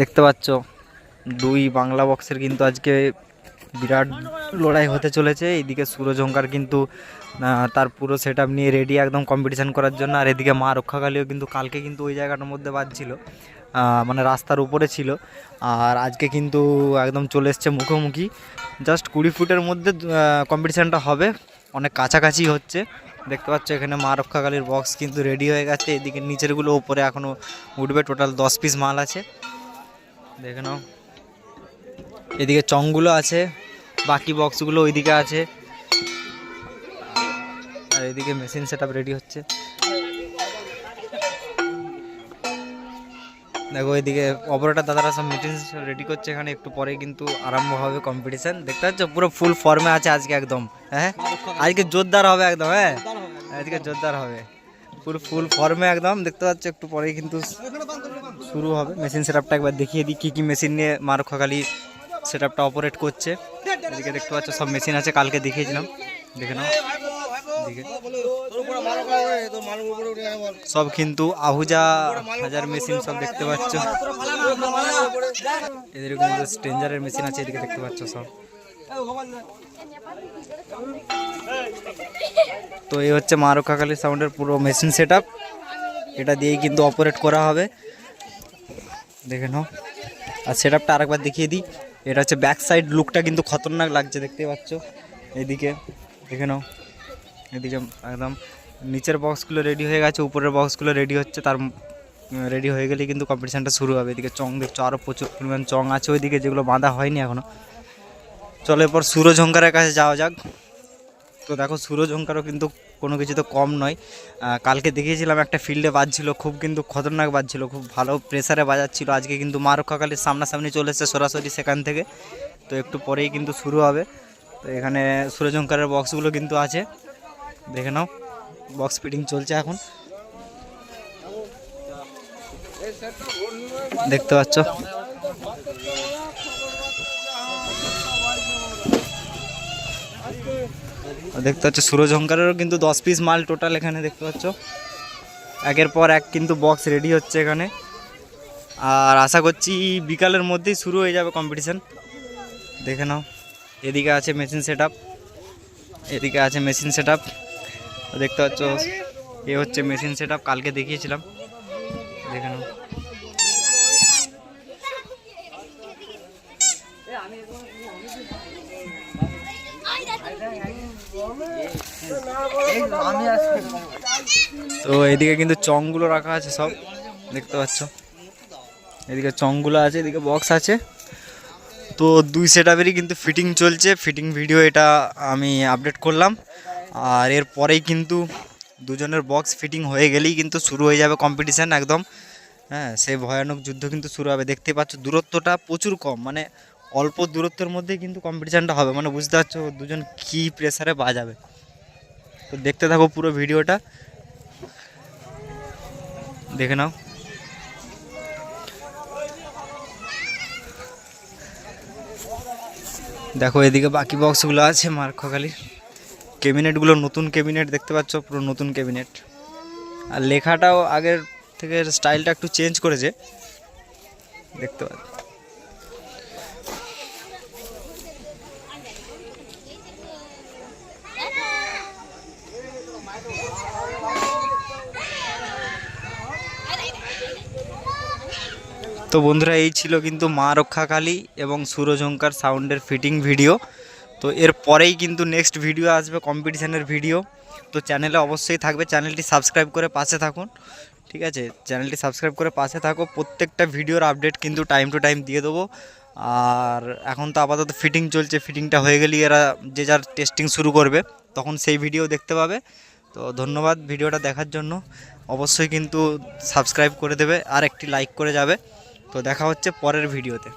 দেখতে পাচ্ছ, দুই বাংলা বক্সের কিন্তু আজকে বিরাট লড়াই হতে চলেছে। এইদিকে সুরজঙ্কার কিন্তু তার পুরো সেট নিয়ে রেডি একদম কম্পিটিশান করার জন্য। আর এদিকে মা রক্ষাকালীও কিন্তু কালকে কিন্তু ওই জায়গাটার মধ্যে বাজছিল মানে রাস্তার উপরে ছিল। আর আজকে কিন্তু একদম চলে এসছে মুখোমুখি। জাস্ট কুড়ি ফুটের মধ্যে কম্পিটিশানটা হবে। অনেক কাছাকাছি হচ্ছে। দেখতে পাচ্ছ, এখানে মা রক্ষাকালীর বক্স কিন্তু রেডি হয়ে গেছে। এদিকে নিচেরগুলো উপরে এখনও উঠবে। টোটাল দশ পিস মাল আছে। দেখে নাও। এদিকে চংগুলো আছে, বাকি বক্সগুলো ওইদিকে আছে। আর এদিকে মেশিন সেট রেডি হচ্ছে। দেখো এদিকে অপারেটার দাদারা সব মিটিং রেডি করছে এখানে, একটু পরে কিন্তু আরম্ভ হবে কম্পিটিশন দেখতে পাচ্ছ? পুরো ফুল ফর্মে আছে আজকে একদম হ্যাঁ? আজকে জোরদার হবে একদম হ্যাঁ? আজকে জোরদার হবে। পুরো ফুল ফর্মে একদম, দেখতে পাচ্ছ? একটু পরেই কিন্তু শুরু হবে। মেশিন সেটআপটা একবার দেখিয়ে দিই, কী কী মেশিন নিয়ে মার খালি সেটআপটা অপারেট করছে। এদিকে দেখতে পাচ্ছ, সব মেশিন আছে, কালকে দেখিয়েছিলাম। দেখে নাও। সব কিন্তু আহুজা, হাজার মেশিন সব দেখতে পাচ্ছ। এদের কিন্তু স্ট্রেঞ্জারের মেশিন আছে, এদিকে দেখতে পাচ্ছ সব। তো এই হচ্ছে মা সাউন্ডের পুরো মেশিন সেট এটা দিয়েই কিন্তু অপারেট করা হবে। দেখে নাও। আর সেট আপটা আরেকবার দেখিয়ে দিই। এটা হচ্ছে ব্যাক সাইড লুকটা কিন্তু খতরনাক লাগছে দেখতে পাচ্ছ। এদিকে দেখে নাও। এদিকে একদম নিচের বক্সগুলো রেডি হয়ে গেছে, উপরের বক্সগুলো রেডি হচ্ছে, তার রেডি হয়ে গেলেই কিন্তু কম্পিটিশানটা শুরু হবে। এদিকে চং দেখছ আরও প্রচুর পরিমাণ চং আছে ওইদিকে, যেগুলো বাঁধা হয়নি এখনও চলো এরপর সুরজঙ্কারের কাছে যাওয়া যাক। তো দেখো সুরজঙ্কারও কিন্তু কোনো কিছু তো কম নয়। কালকে দেখিয়েছিলাম একটা ফিল্ডে বাজছিল, খুব কিন্তু খতরনাক বাজছিল, খুব ভালো প্রেসারে বাজাচ্ছিল। আজকে কিন্তু মা রক্ষাকালীর সামনাসামনি চলে এসেছে সরাসরি সেখান থেকে। তো একটু পরেই কিন্তু শুরু হবে। তো এখানে সুরজঙ্কারের বক্সগুলো কিন্তু আছে। দেখে নাও বক্স ফিটিং চলছে এখন। দেখতে পাচ্ছ? দেখতে পাচ্ছ সুরজঙ্কারেরও কিন্তু দশ পিস মাল টোটাল এখানে দেখতে পাচ্ছ। একের পর এক কিন্তু বক্স রেডি হচ্ছে এখানে। আর আশা করছি বিকালের মধ্যেই শুরু হয়ে যাবে কম্পিটিশান দেখে নাও, এদিকে আছে মেশিন সেট এদিকে আছে মেশিন সেট দেখতে পাচ্ছ, এ হচ্ছে মেশিন সেট কালকে দেখিয়েছিলাম। দেখে নাও। তো এদিকে কিন্তু চংগুলো রাখা আছে সব, দেখতে পাচ্ছ। এদিকে চংগুলো আছে, এদিকে বক্স আছে। তো দুই সেটআপেরই কিন্তু ফিটিং চলছে। ফিটিং ভিডিও এটা আমি আপডেট করলাম। আর এর পরেই কিন্তু দুজনের বক্স ফিটিং হয়ে গেলেই কিন্তু শুরু হয়ে যাবে কম্পিটিশান একদম। হ্যাঁ সেই ভয়ানক যুদ্ধ কিন্তু শুরু হবে। দেখতে পাচ্ছ, দূরত্বটা প্রচুর কম। মানে অল্প দূরত্বের মধ্যেই কিন্তু কম্পিটিশানটা হবে। মানে বুঝতে পারছ, দুজন কী প্রেসারে বাজাবে। তো দেখতে থাকো পুরো ভিডিওটা দেখে নাও। দেখো, এদিকে বাকি বক্সগুলো আছে মার খালির ক্যাবিনেটগুলো নতুন ক্যাবিনেট দেখতে পাচ্ছ পুরো নতুন ক্যাবিনেট আর লেখাটাও আগের থেকে স্টাইলটা একটু চেঞ্জ করেছে। দেখতে পাচ্ছ। তো বন্ধুরা, এই ছিল কিন্তু মা রক্ষাকালী এবং সুরজঙ্কার সাউন্ডের ফিটিং ভিডিও। তো এর পরেই কিন্তু নেক্সট ভিডিও আসবে কম্পিটিশানের ভিডিও তো চ্যানেলে অবশ্যই থাকবে চ্যানেলটি সাবস্ক্রাইব করে পাশে থাকুন। ঠিক আছে? চ্যানেলটি সাবস্ক্রাইব করে পাশে থাকো, প্রত্যেকটা ভিডিওর আপডেট কিন্তু টাইম টু টাইম দিয়ে দেবো। আর এখন তো আপাতত ফিটিং চলছে ফিটিংটা হয়ে গেলেই এরা যে যার টেস্টিং শুরু করবে, তখন সেই ভিডিও দেখতে পাবে। তো ধন্যবাদ ভিডিওটা দেখার জন্য। অবশ্যই কিন্তু সাবস্ক্রাইব করে দেবে আর একটি লাইক করে যাবে। তো দেখা হচ্ছে পরের ভিডিওতে।